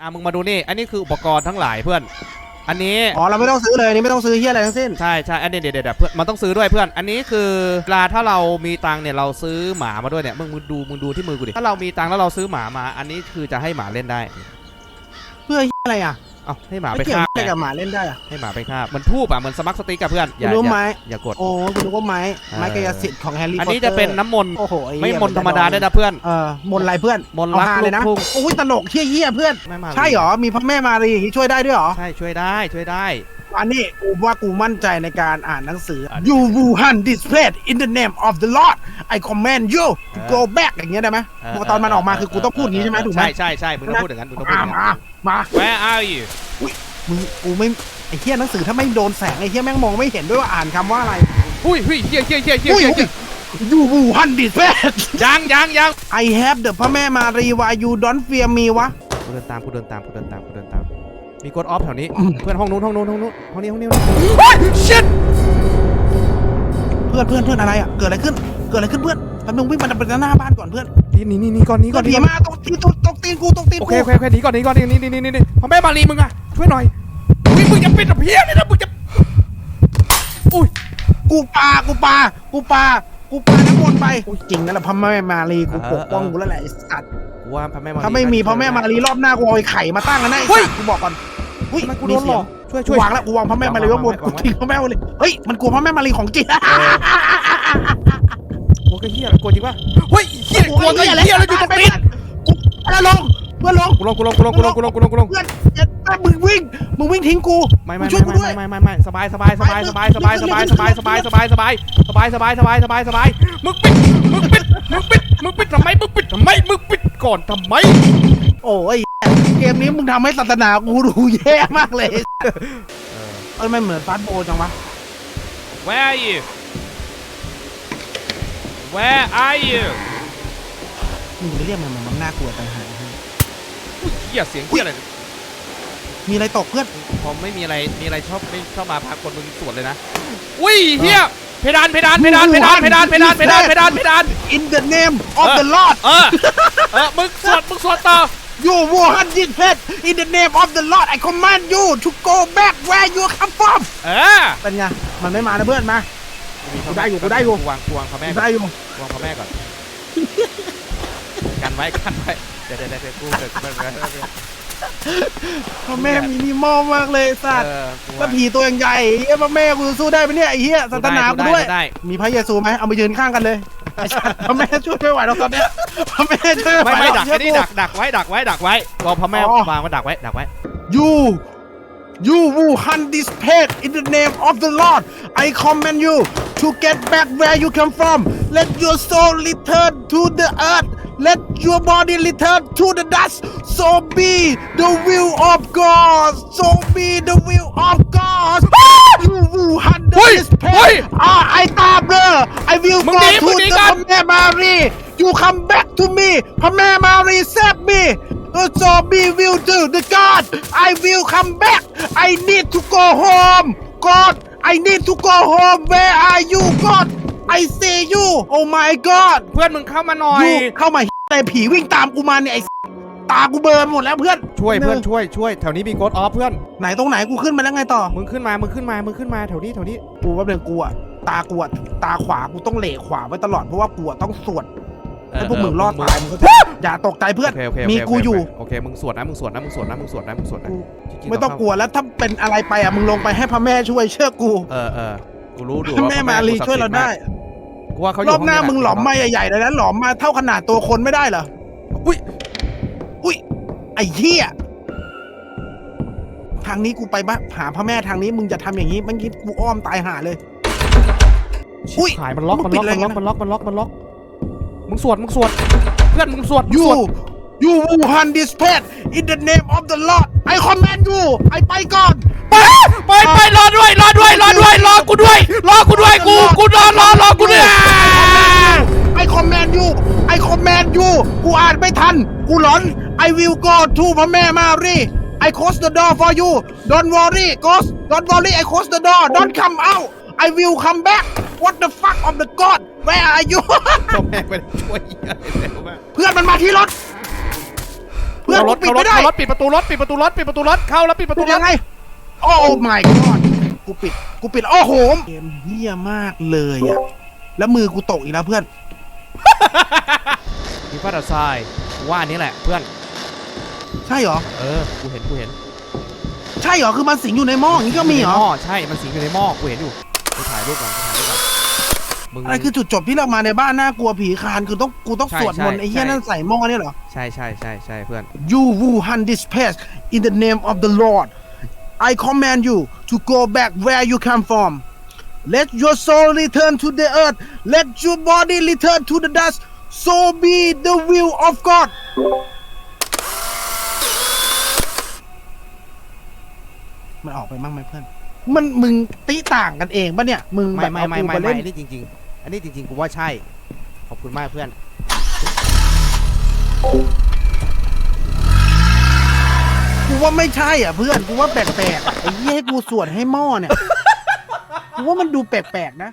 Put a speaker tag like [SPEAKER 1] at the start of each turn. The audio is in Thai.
[SPEAKER 1] อะมึงมาดูนี่ อันนี้คืออุปกรณ์ทั้งหลายเพื่อน อันนี้
[SPEAKER 2] อ๋อเราไม่ต้องซื้อเลยอันนี่ไม่ต้องซื้อเฮียอะไรทั้งสิ้น
[SPEAKER 1] ใช่ใช่อันนี้เดี๋ยวเดี๋ยวเดี๋ยวเพื่อนมันต้องซื้อด้วยเพื่อน อันนี้คือเวลาถ้าเรามีตังค์เนี่ยเราซื้อหมามาด้วยเนี่ยมึงมึงดูมึงดูที่มือกูดิ ถ้าเรามีตังค์แล้วเราซื้อหมามา อันนี้คือจะให้หมาเล่นได้
[SPEAKER 2] เพื่อเฮียอะไรอะ
[SPEAKER 1] เอ้าให้หมาไป
[SPEAKER 2] ไม่เกี่ยว
[SPEAKER 1] คาบ
[SPEAKER 2] อะไรกับหมาเล่นได้อะ
[SPEAKER 1] ให้หมาไปคาบมันทูบอะเหมันสมัครสติ๊กกับเพื่อนอย่า
[SPEAKER 2] คุณรู้
[SPEAKER 1] อย่า
[SPEAKER 2] ไหม
[SPEAKER 1] อย่ากด
[SPEAKER 2] โอ้คุณรู้ว่าไม้ไม้
[SPEAKER 1] เออ
[SPEAKER 2] กายสิทธิ์ของแฮร์รี่
[SPEAKER 1] อัน
[SPEAKER 2] พอต
[SPEAKER 1] นี้
[SPEAKER 2] เตอร์
[SPEAKER 1] จะเป็นน้ำมนต์
[SPEAKER 2] โอ้โหอ้เหี้ย
[SPEAKER 1] ไม่มนต์ธรรมดาด้วยนะเพื่อน
[SPEAKER 2] เออมนต์อะไรเพื่อน
[SPEAKER 1] มนต์
[SPEAKER 2] เอา
[SPEAKER 1] รัก
[SPEAKER 2] ฮา
[SPEAKER 1] ลู
[SPEAKER 2] เลย
[SPEAKER 1] ก
[SPEAKER 2] นะ
[SPEAKER 1] ทุ่ง
[SPEAKER 2] โอ้ยตลกเฮี้ยเฮี้ยเพื่อน
[SPEAKER 1] ไม่มา
[SPEAKER 2] ใช่เหรอ มีพระแม่มารีอย่างนี้ช่วยได้ด้วยเหรอ
[SPEAKER 1] ใช่ช่วยได้ช่วยได้
[SPEAKER 2] อันนี้กูว่ากูมั่นใจในการอ่านหนังสือ
[SPEAKER 1] อะ
[SPEAKER 2] You Wuhan displayed in the name of the Lord I command you to
[SPEAKER 1] เออ
[SPEAKER 2] go back อย่างเงี้ยได้ไหม
[SPEAKER 1] เออ
[SPEAKER 2] ตอนมันออกมาคือกูต้องพูดอย่างนี้ใช่ไหมถูกไหม
[SPEAKER 1] ใช่ใช่ใช่มึงต้องพูดอย่างนั้นมึงต้องพูดอ
[SPEAKER 2] มา
[SPEAKER 1] ย่างนั้น
[SPEAKER 2] มามา
[SPEAKER 1] Where are you
[SPEAKER 2] มึงกูไม่ไอ้เฮี้ยหนังสือถ้าไม่โดนแสงไอ้เฮี้ยแม่งมองไม่เห็นด้วยว่าอ่านคำว่าอะไร
[SPEAKER 1] หุ้ยหุ้ยเฮียเฮียเฮียเฮีย
[SPEAKER 2] อุ้ย
[SPEAKER 1] เฮีย
[SPEAKER 2] You Wuhan displayed
[SPEAKER 1] ยังยังยัง
[SPEAKER 2] I have the พระแม่มารี why you don't fear me วะ
[SPEAKER 1] กูเดินตามกูเดินตามกูเดินตามกูเดินตาม มีกดออฟแถวนี้
[SPEAKER 2] อืม
[SPEAKER 1] เพื่อนห้องนู้นห้องนู้นห้องนู้นห้องนี้ห้องนี้ห้องนี้โอ้ย shit
[SPEAKER 2] เพื่อนเพื่อนเพื่อนอะไรอะ เกิดอะไรขึ้น เกิดอะไรขึ้นเพื่อนแป๊บนึงวิ่งมาไปหน้าบ้านก่อนเพื่อน
[SPEAKER 1] นี่นี่นี่นี่ก่อนนี้ก่
[SPEAKER 2] ก็
[SPEAKER 1] อน
[SPEAKER 2] ผี
[SPEAKER 1] นี้
[SPEAKER 2] มาตรงตีนตรงตรงตีนกูตรงตีน
[SPEAKER 1] โอ
[SPEAKER 2] กู
[SPEAKER 1] เคโอเคโอเคหนีก่อนหนีก่อนนี่นี่นี่นี่นี่พ่อแม่มารีมึงอะช่วยหน่อยอุ้ยมึงจะเป็นแบบเพี้ยเลยนะมึงจะอุ้ย
[SPEAKER 2] กูปากูปากูปากูปาน้ำมนต์ไปอุ๊ยจริงนั่นแหละพระแม่มารีกูปกป้องกูแล้วแหละไอ้สัตว์
[SPEAKER 1] กู ว่าพ่อแม่มารี
[SPEAKER 2] ถ้าไม่มีพระแม่มารีรอบหน้ากูเอาไอ้ไข่มาตั้งกันนะไอ้สัตว์กูบอกก่อนเฮ้ย
[SPEAKER 1] ทำไมกูโดนหลอกช่วย
[SPEAKER 2] กู
[SPEAKER 1] ช่วยวา
[SPEAKER 2] งแล้วกูวางพระแม่มารีไว้บนกูทิ้งพระแม่มารีเฮ้ยมันกลัวพระแม่มารีของจริง
[SPEAKER 1] กลัวก็เฮียกลัวจริงป่ะเฮ้ยเฮียกลัวก็เฮียแล้วอยู่ตรงนี้
[SPEAKER 2] แล้วลงเพื่อนลง
[SPEAKER 1] กูลงกูลงกูลงกูลงกูลงกูลงกูลง
[SPEAKER 2] เพื่อนอย่ามึงวิ่งมึงวิ่งทิ้งกู
[SPEAKER 1] ไม่ไม่
[SPEAKER 2] งช่วยกู
[SPEAKER 1] ไม่
[SPEAKER 2] ด้วย
[SPEAKER 1] ไม่ไม่ไม่สบายสบายสบายสบายสบายสบายสบายสบายสบายสบายสบายสบายสบายสบายสบายมึงปิดมึงปิดมึงปิด ก่อนทำไม
[SPEAKER 2] โอ้ยเกมนี้มึงทำให้ศาสนากูดูแย่มากเลยเอ้ยไม่เหมือนฟาสต์โบว์จังวะ
[SPEAKER 1] Where are you Where are you
[SPEAKER 2] มึงไปเรียกมันมันน่ากลัวต่างหาก
[SPEAKER 1] เฮียเสียงเฮียอะไร
[SPEAKER 2] มีอะไรตกเพื่อน
[SPEAKER 1] พอไม่มีอะไรมีอะไรชอบไม่ชอบมาพากคนมึงสวนเลยนะ อุ้ยเฮียเพดานเพดานเพดานเพดานเพดานเพดานเพดานเพดานเพดาน
[SPEAKER 2] In the name of the Lord
[SPEAKER 1] เออ เออมึงสวดมึงสวดต่อ
[SPEAKER 2] you Wuhan this head In the name of the Lord I command you to go back where you come from
[SPEAKER 1] เออ
[SPEAKER 2] เป็นไง มันไม่มานะเพื่อนมา กูได้อยู่กูได้อยู่
[SPEAKER 1] วางกูวางพ่อแม่ก่อน
[SPEAKER 2] ได้อยู่
[SPEAKER 1] วางพ่อแม่ก่อน กันไว้กันไว้ เดี๋ยวเดี๋ยวเดี๋ยวกูเดี๋ยวกูไม่ไม่ไม่ไม่
[SPEAKER 2] พ่อแม่มินิมอลมากเลยสัตว์
[SPEAKER 1] เออกู
[SPEAKER 2] แล้ว
[SPEAKER 1] ว่า
[SPEAKER 2] ผีตัวอย่างใหญ่เอ้ยพ่อแม่กูจะสู้ได้ไหมเนี่ยไอ้เหี้ยศาสนากูด้วย
[SPEAKER 1] ได้
[SPEAKER 2] มีพระเยซูไหมเอามายืนข้างกันเลยไอ้สัตว์พ่อแม่ช่วยไม่ไหวแล้วตอนเนี้ยพ่อแม่ช่วยไม่ไหว
[SPEAKER 1] ไม่ไม่
[SPEAKER 2] แล้ว
[SPEAKER 1] ดักไอ้นี่ดักดักไว้ดักไว้ดักไว้รอพ่อแม่
[SPEAKER 2] อ๋อ
[SPEAKER 1] วางไว้ดักไว้ดักไว้
[SPEAKER 2] You You Wuhan this pet in the name of the Lord I command you to get back where you come from let your soul return to the earth let your body return to the dust so be the will of God so be the will of God You Wuhan
[SPEAKER 1] เฮ้ย
[SPEAKER 2] this
[SPEAKER 1] เฮ้ย
[SPEAKER 2] pet อ่าไอ้ตาเบลอ I will
[SPEAKER 1] มึง
[SPEAKER 2] go
[SPEAKER 1] หนี
[SPEAKER 2] to
[SPEAKER 1] มึงหนี
[SPEAKER 2] the
[SPEAKER 1] ก่อน
[SPEAKER 2] พระแม่มารี You come back to me พระแม่มารี save me so be will do the God I will come back I need to go home God I need to go home where are you God I see you Oh my God
[SPEAKER 1] เพื่อนมึงเข้ามาหน่อย
[SPEAKER 2] you เข้ามาแต่ผีวิ่งตามกูมาเนี่ยไอ้ ตากูเบลอร์หมดแล้วเพื่อน
[SPEAKER 1] ช่วยเพื่อนช่วยช่วยแถวนี้มีโกดออฟเพื่อน
[SPEAKER 2] ไหนตรงไหนกูขึ้นมาแล้วไงต่อ
[SPEAKER 1] มึงขึ้นมามึงขึ้นมามึงขึ้นมาแถวนี้แถวนี้
[SPEAKER 2] กูว่าเป็นกูอะตากูอะตาขวากูต้องเหล่ขวาไว้ตลอดเพราะว่ากูอะต้องสวดให้พวกมึงรอดตายมึงเข้าใจอย่าตกใจเพื่อน
[SPEAKER 1] โอเคโอเคโอเค
[SPEAKER 2] มีกูอยู่
[SPEAKER 1] โอเคมึงสวดนะมึงสวดนะมึงสวดนะมึงสวดนะมึงสวดนะ
[SPEAKER 2] กู
[SPEAKER 1] จริๆ
[SPEAKER 2] ไม่ต้อง
[SPEAKER 1] เาก
[SPEAKER 2] ลัวแล้วถ้าเป็นอะไรไปอะมึงลงไปให้พระแม่ช่วยเชื่อกู
[SPEAKER 1] เออเออกูรู้ดู
[SPEAKER 2] พระ
[SPEAKER 1] ว่า
[SPEAKER 2] แม่
[SPEAKER 1] พ่อ
[SPEAKER 2] มารี
[SPEAKER 1] กูศักดิ์
[SPEAKER 2] ช่วยเรา
[SPEAKER 1] สิทธิ์
[SPEAKER 2] ได้
[SPEAKER 1] มกกูว่าเขาอ
[SPEAKER 2] ร
[SPEAKER 1] ยู่
[SPEAKER 2] อบหน้า
[SPEAKER 1] ห้
[SPEAKER 2] มึงหลอมมาใหญ่ๆเลยนะหลอมมาเท่าขนาดตัวคนไม่ได้เหรอ
[SPEAKER 1] อุ้ย
[SPEAKER 2] อุ้ยไอ้เหี้ยทางนี้กูไปบ้านหาพระแม่ทางนี้มึงจะทำอย่างนี้เมื่อกี้กูอ้อมตายหาเลย อุ้ย
[SPEAKER 1] ขายมันล็อก
[SPEAKER 2] มึ
[SPEAKER 1] มั
[SPEAKER 2] ง
[SPEAKER 1] น
[SPEAKER 2] ปิ
[SPEAKER 1] ล็
[SPEAKER 2] ด
[SPEAKER 1] อก
[SPEAKER 2] อะไร
[SPEAKER 1] มันล็อกมันล็อกมันล็อกมันล็อกมึงสวดมึงสวดเพื่อนมึงสวดมึง
[SPEAKER 2] you
[SPEAKER 1] สวด
[SPEAKER 2] you Wuhan this pet in the name of the Lord I command you ไอไปก่อน
[SPEAKER 1] ไปไปไปรอด้วยรอด้วยรอด้วยรอกูด้วยรอกูด้วยกูกูรอรอรอกูด้วย
[SPEAKER 2] ไอคอมแมนยูไอคอมแมนยูกูอ่านไม่ทัน กูหลอน I will go to พระแม่มารี I close the door for you don't worry ghost don't worry I close the door don't come out I will come back what the fuck of the god where are you
[SPEAKER 1] พ่อแม่ไปช่วยเหี้ยอะไรแล้วแม่
[SPEAKER 2] เพื่อนมันมาที่รถ เพื่อน
[SPEAKER 1] เข้ารถ
[SPEAKER 2] ปิด
[SPEAKER 1] เข้ารถ
[SPEAKER 2] ไม่ได้
[SPEAKER 1] เข้ารถปิดประตูรถปิดประตูรถปิดประตูรถเข้าแล้วปิดประตู
[SPEAKER 2] ปิด
[SPEAKER 1] ร
[SPEAKER 2] ยั
[SPEAKER 1] ถ
[SPEAKER 2] งไง โอ้ my god กูปิด กูปิด โอ้โหเกมเฮี้ยมากเลยอะแล้วมือกูตกอีกแล้วเพื่อน
[SPEAKER 1] มีฟ้าดัดทรายว่าอันนี้แหละเพื่อน
[SPEAKER 2] ใช่เหรอ
[SPEAKER 1] เออ กูเห็น กูเห็น
[SPEAKER 2] ใช่เหรอ คือมันสิงอยู่ในหม้ออย่างนี้ก็มีเหรอ
[SPEAKER 1] ในม้อใช่ มันสิงอยู่ในหม้อ กูเห็นอยู่กูถ่ายรูปก่อนกูถ่ายรูปก่อนมึง
[SPEAKER 2] อะไรคือจุดจบที่เรามาในบ้านน่ากลัวผีคานคือต้องกูต้อง
[SPEAKER 1] ใช่
[SPEAKER 2] สวดมนต์
[SPEAKER 1] ใช่
[SPEAKER 2] ไอ้เหี้ย
[SPEAKER 1] ใช่
[SPEAKER 2] นั่นใส่หม้อเนี่ยเหรอ
[SPEAKER 1] ใช่ใช่ใช่ใช่เพื่อน
[SPEAKER 2] You who hunt this pest in the name of the Lord I command you to go back where you come from Let your soul return to the earth Let your body return to the dust So be the will of God มันออกไปมั่งไหมเพื่อน มันมึงตีต่างกันเองปะเนี่ย มึงแบ
[SPEAKER 1] ไม่
[SPEAKER 2] บ
[SPEAKER 1] ไม่
[SPEAKER 2] เอา
[SPEAKER 1] ไม่
[SPEAKER 2] กู
[SPEAKER 1] ไม่
[SPEAKER 2] มา
[SPEAKER 1] ไม่
[SPEAKER 2] เล่น
[SPEAKER 1] อันนี้จริง ๆ อันนี้จริง ๆ กูว่าใช่ ขอบคุณมากเพื่อน
[SPEAKER 2] กูว่าไม่ใช่อะเพื่อน กูว่าแปลกๆไอ้เหี้ยให้กูสวดให้หม้อเนี่ย กูว่ามันดูแปลกๆนะ